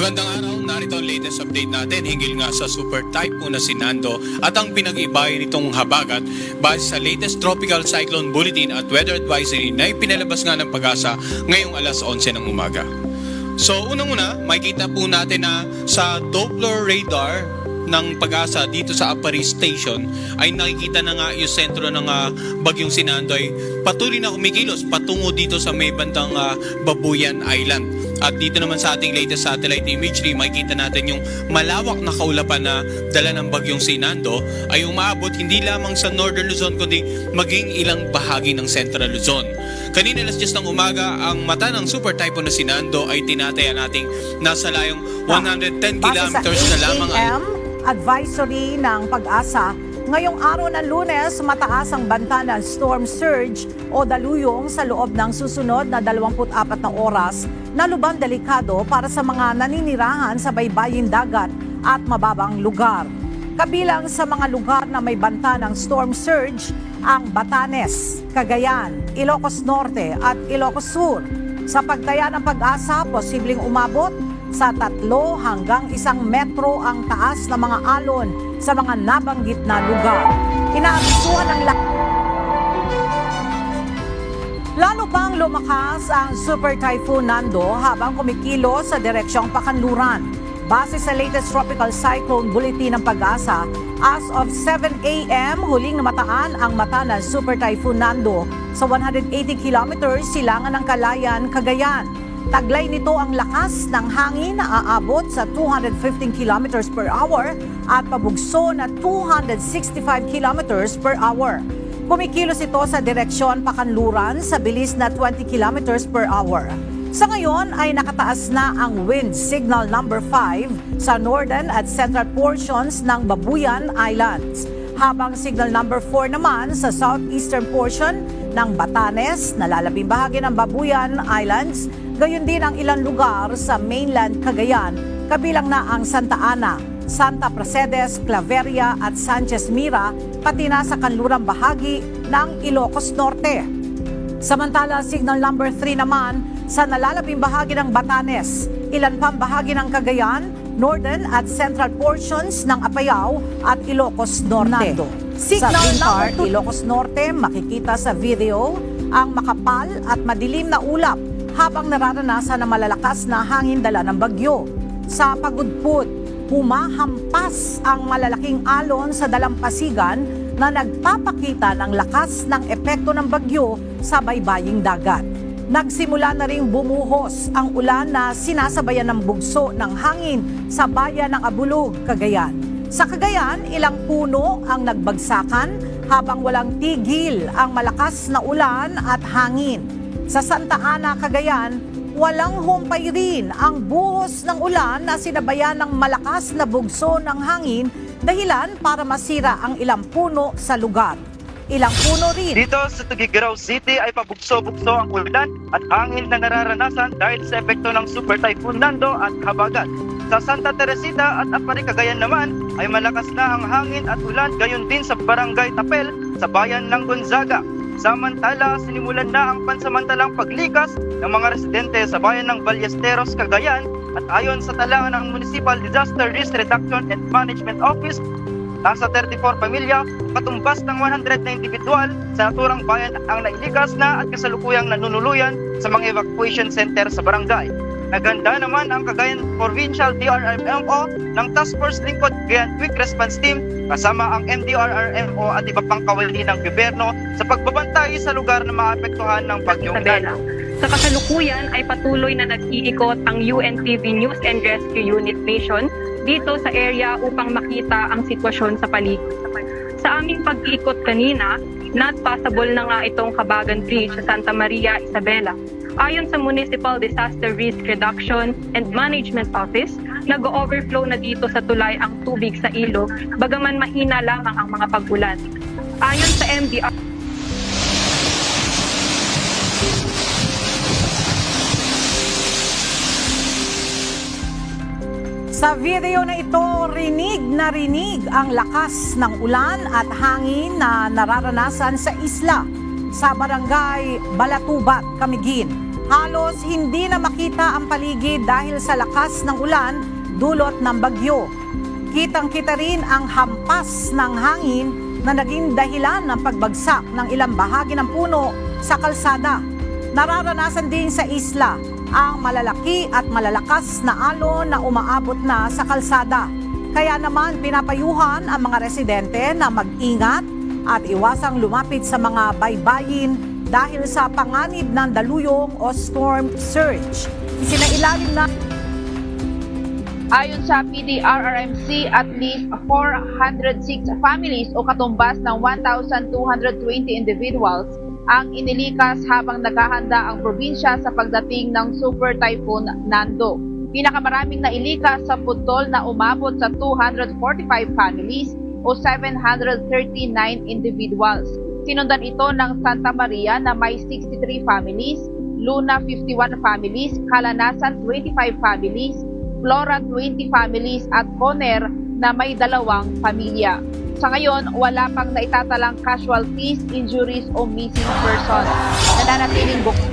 Magandang araw, narito ang latest update natin. Hinggil nga sa super typhoon na si Nando at ang pinag-ibayan nitong habagat. Base sa latest tropical cyclone bulletin at weather advisory na ipinalabas nga ng pag-asa ngayong alas 11 ng umaga. So unang-una, makikita po natin na sa Doppler radar ng pag-asa dito sa Aparis Station ay nakikita na nga yung sentro ng ah, bagyong Sinando ay patuloy na kumikilos patungo dito sa may bandang ah, Babuyan Island. At dito naman sa ating latest satellite imagery, makikita natin yung malawak na kaulapan na dala ng bagyong Sinando ay umaabot hindi lamang sa Northern Luzon kundi maging ilang bahagi ng Central Luzon. Kanina alas 10 ng umaga, ang mata ng super typhoon na Sinando ay tinataya nating nasa layong 110 kilometers na lamang ang advisory ng pag-asa, ngayong araw ng lunes, mataas ang banta ng storm surge o daluyong sa loob ng susunod na 24 na oras na lubang delikado para sa mga naninirahan sa baybayin dagat at mababang lugar. Kabilang sa mga lugar na may banta ng storm surge, ang Batanes, Cagayan, Ilocos Norte at Ilocos Sur. Sa pagtaya ng pag-asa, posibleng umabot sa tatlo hanggang isang metro ang taas ng mga alon sa mga nabanggit na lugar. Inaabisuhan ng lahat Lalo pang lumakas ang Super Typhoon Nando habang kumikilo sa direksyong Pakanluran. Base sa latest tropical cyclone bulletin ng pag-asa, as of 7 a.m., huling namataan ang mata ng Super Typhoon Nando sa 180 kilometers silangan ng Kalayan, Cagayan. Taglay nito ang lakas ng hangin na aabot sa 215 kilometers per hour at pabugso na 265 kilometers per hour. Kumikilos ito sa direksyon Pakanluran sa bilis na 20 kilometers per hour. Sa ngayon ay nakataas na ang wind signal number 5 sa northern at central portions ng Babuyan Islands. Habang signal number 4 naman sa southeastern portion ng Batanes, nalalabing bahagi ng Babuyan Islands, gayon din ang ilang lugar sa mainland Cagayan, kabilang na ang Santa Ana, Santa Pracedes, Claveria at Sanchez Mira, pati na sa kanlurang bahagi ng Ilocos Norte. Samantala, signal number 3 naman sa nalalabing bahagi ng Batanes, ilan pang bahagi ng Cagayan, northern at central portions ng Apayao at Ilocos Norte. Signal sa Bintar, Ilocos Norte, makikita sa video ang makapal at madilim na ulap habang nararanasan ng malalakas na hangin dala ng bagyo. Sa Pagudpud, humahampas ang malalaking alon sa dalampasigan na nagpapakita ng lakas ng epekto ng bagyo sa baybaying dagat. Nagsimula na ring bumuhos ang ulan na sinasabayan ng bugso ng hangin sa bayan ng Abulog, Cagayan. Sa Cagayan, ilang puno ang nagbagsakan habang walang tigil ang malakas na ulan at hangin. Sa Santa Ana, Cagayan, walang humpay rin ang buhos ng ulan na sinabayan ng malakas na bugso ng hangin dahilan para masira ang ilang puno sa lugar. Ilang puno rin Dito sa Tugigaraw City ay pabugso-bugso ang ulan at hangin na nararanasan dahil sa epekto ng Super Typhoon Nando at Habagat. Sa Santa Teresita at Apari Cagayan naman ay malakas na ang hangin at ulan gayon din sa Barangay Tapel sa bayan ng Gonzaga. Samantala, sinimulan na ang pansamantalang paglikas ng mga residente sa bayan ng Ballesteros, Cagayan at ayon sa tala ng Municipal Disaster Risk Reduction and Management Office, Nasa 34 pamilya, katumbas ng 100 na individual sa naturang bayan ang nailikas na at kasalukuyang nanunuluyan sa mga evacuation center sa barangay. Naganda naman ang Cagayan Provincial DRRMO ng Task Force Lingkod Cagayan Quick Response Team kasama ang MDRRMO at iba pang kawali ng gobyerno sa pagbabantay sa lugar na maapektuhan ng bagyong Isabela. Sa kasalukuyan ay patuloy na nag-iikot ang UNTV News and Rescue Unit Nation dito sa area upang makita ang sitwasyon sa paligid. Sa aming pag-iikot kanina, not passable na nga itong Kabagan Bridge sa Santa Maria, Isabela. Ayon sa Municipal Disaster Risk Reduction and Management Office, nag-overflow na dito sa tulay ang tubig sa ilog, bagaman mahina lamang ang mga pag-ulan. Ayon sa MDR, Sa video na ito, rinig na rinig ang lakas ng ulan at hangin na nararanasan sa isla sa barangay Balatubat, Camiguin. Halos hindi na makita ang paligid dahil sa lakas ng ulan dulot ng bagyo. Kitang-kita rin ang hampas ng hangin na naging dahilan ng pagbagsak ng ilang bahagi ng puno sa kalsada. Nararanasan din sa isla ang malalaki at malalakas na alon na umaabot na sa kalsada. Kaya naman pinapayuhan ang mga residente na mag-ingat at iwasang lumapit sa mga baybayin dahil sa panganib ng daluyong o storm surge. Sinailalim na Ayon sa PDRRMC, at least 406 families o katumbas ng 1,220 individuals ang inilikas habang naghahanda ang probinsya sa pagdating ng Super Typhoon Nando. Pinakamaraming nailikas sa puntol na umabot sa 245 families o 739 individuals. Sinundan ito ng Santa Maria na may 63 families, Luna 51 families, Kalanasan 25 families, Flora 20 families at Coner na may dalawang pamilya. Sa ngayon, wala pang naitatalang casualties, injuries o missing persons. Nananatiling buk-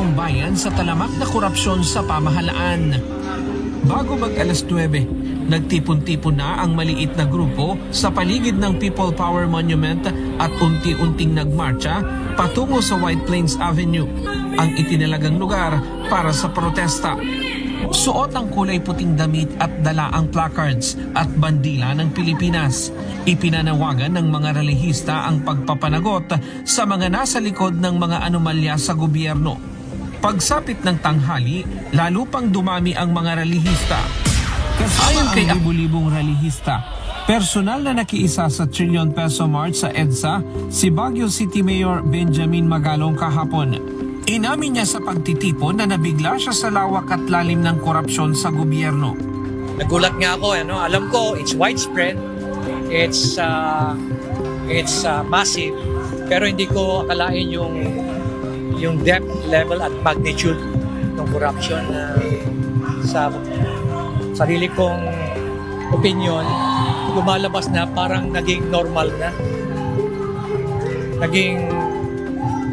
taong bayan sa talamak na korupsyon sa pamahalaan. Bago mag alas 9, nagtipon-tipon na ang maliit na grupo sa paligid ng People Power Monument at unti-unting nagmarcha patungo sa White Plains Avenue, ang itinalagang lugar para sa protesta. Suot ang kulay puting damit at dala ang placards at bandila ng Pilipinas. Ipinanawagan ng mga relihista ang pagpapanagot sa mga nasa likod ng mga anomalya sa gobyerno. Pagsapit ng tanghali, lalo pang dumami ang mga relihista. Ayon kay libu-libong relihista, personal na nakiisa sa trillion peso march sa EDSA si Baguio City Mayor Benjamin Magalong kahapon. Inamin niya sa pagtitipon na nabigla siya sa lawak at lalim ng korupsyon sa gobyerno. nagulat nga ako ano alam ko it's widespread it's uh, it's uh, massive pero hindi ko akalain yung yung depth level at magnitude ng corruption na sa sarili kong opinion lumalabas na parang naging normal na naging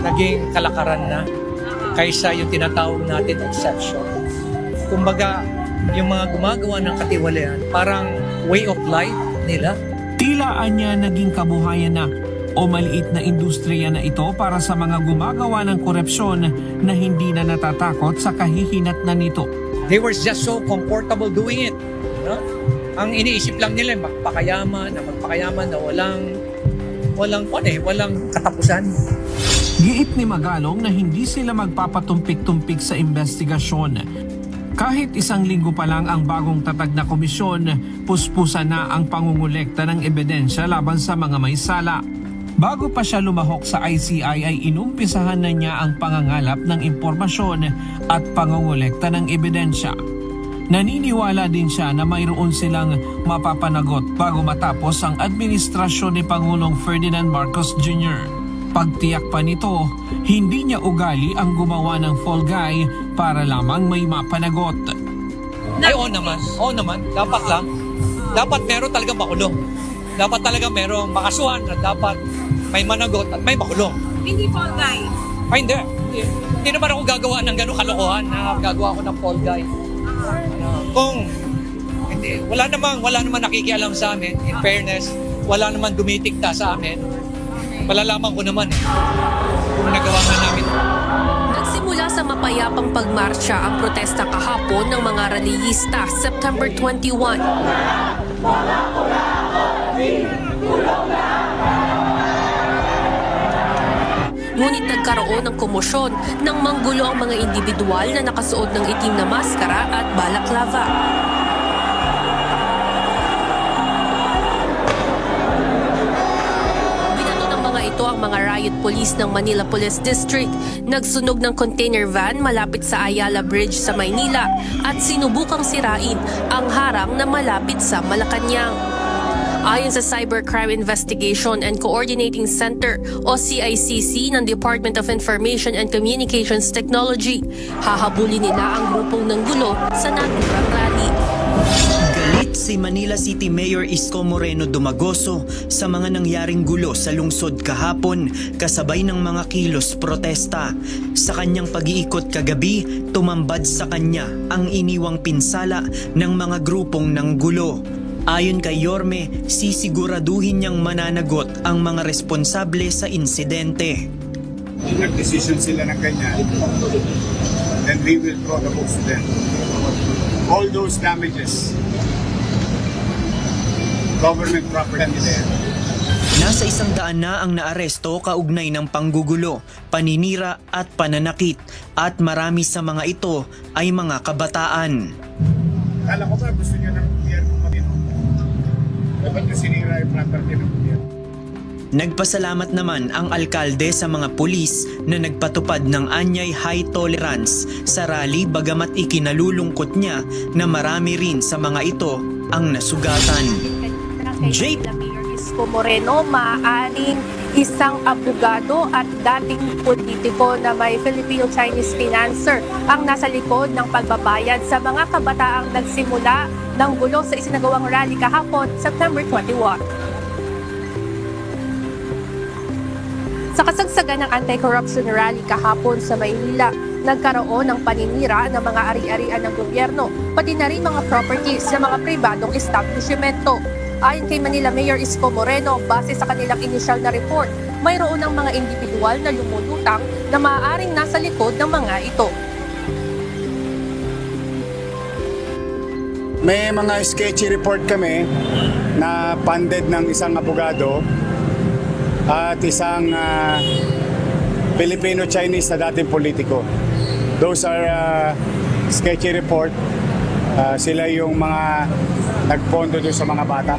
naging kalakaran na kaysa yung tinatawag natin exception kumbaga yung mga gumagawa ng katiwalian, parang way of life nila. Tila anya naging kabuhayan na o maliit na industriya na ito para sa mga gumagawa ng korupsyon na hindi na natatakot sa kahihinat na nito. They were just so comfortable doing it. No? Ang iniisip lang nila, magpakayaman, na magpakayaman na walang walang ano eh, walang katapusan. Giit ni Magalong na hindi sila magpapatumpik-tumpik sa investigasyon. Kahit isang linggo pa lang ang bagong tatag na komisyon, puspusan na ang pangungulekta ng ebidensya laban sa mga may sala. Bago pa siya lumahok sa ICI ay inumpisahan na niya ang pangangalap ng impormasyon at pangungulekta ng ebidensya. Naniniwala din siya na mayroon silang mapapanagot bago matapos ang administrasyon ni Pangulong Ferdinand Marcos Jr. Pagtiyak pa nito, hindi niya ugali ang gumawa ng fall guy para lamang may mapanagot. Ay, oo naman. Oo naman. Dapat lang. Dapat meron talaga makulong. Dapat talaga meron makasuhan at dapat may managot at may makulong. Hindi fall guy. Ay, hindi. Hindi, hindi naman ako gagawa ng gano'ng kalokohan na gagawa ako ng fall guy. Ano, kung hindi, wala namang, wala namang nakikialam sa amin. In fairness, wala namang dumitikta sa amin. Malalaman ko naman eh, kung nagawa nga namin. Nagsimula sa mapayapang pagmarsya ang protesta kahapon ng mga reliyista September 21. Ngunit nagkaroon ng komosyon nang manggulo ang mga individual na nakasuot ng itim na maskara at balaklava. Ito ang mga riot police ng Manila Police District. Nagsunog ng container van malapit sa Ayala Bridge sa Maynila at sinubukang sirain ang harang na malapit sa Malacanang. Ayon sa Cybercrime Investigation and Coordinating Center o CICC ng Department of Information and Communications Technology, hahabulin nila ang grupong ng gulo sa naturang rally. Galit Si Manila City Mayor Isko Moreno Dumagoso sa mga nangyaring gulo sa lungsod kahapon kasabay ng mga kilos protesta. Sa kanyang pag-iikot kagabi, tumambad sa kanya ang iniwang pinsala ng mga grupong ng gulo. Ayon kay Yorme, sisiguraduhin niyang mananagot ang mga responsable sa insidente. nag-decision sila ng ganyan, then we will throw the books to them. All those damages, government property there. Nasa isang daan na ang naaresto kaugnay ng panggugulo, paninira at pananakit at marami sa mga ito ay mga kabataan. Kala ko ba gusto niyo ng? Dapat na sinira yung property ng gobyerno. Nagpasalamat naman ang alkalde sa mga pulis na nagpatupad ng anyay high tolerance sa rally bagamat ikinalulungkot niya na marami rin sa mga ito ang nasugatan. J. Mayor Isko Moreno, maaaring isang abogado at dating politiko na may Filipino-Chinese financer ang nasa likod ng pagbabayad sa mga kabataang nagsimula ng gulo sa isinagawang rally kahapon, September 21. Sa kasagsagan ng anti-corruption rally kahapon sa Maynila, nagkaroon ng paninira ng mga ari-arian ng gobyerno, pati na rin mga properties ng mga pribadong establishmento. Ayon kay Manila Mayor Isko Moreno, base sa kanilang initial na report, mayroon ng mga individual na lumulutang na maaaring nasa likod ng mga ito. May mga sketchy report kami na funded ng isang abogado at isang ah, Filipino-Chinese na dating politiko. Those are ah, sketchy report. Ah, sila yung mga nagpondo doon sa mga bata.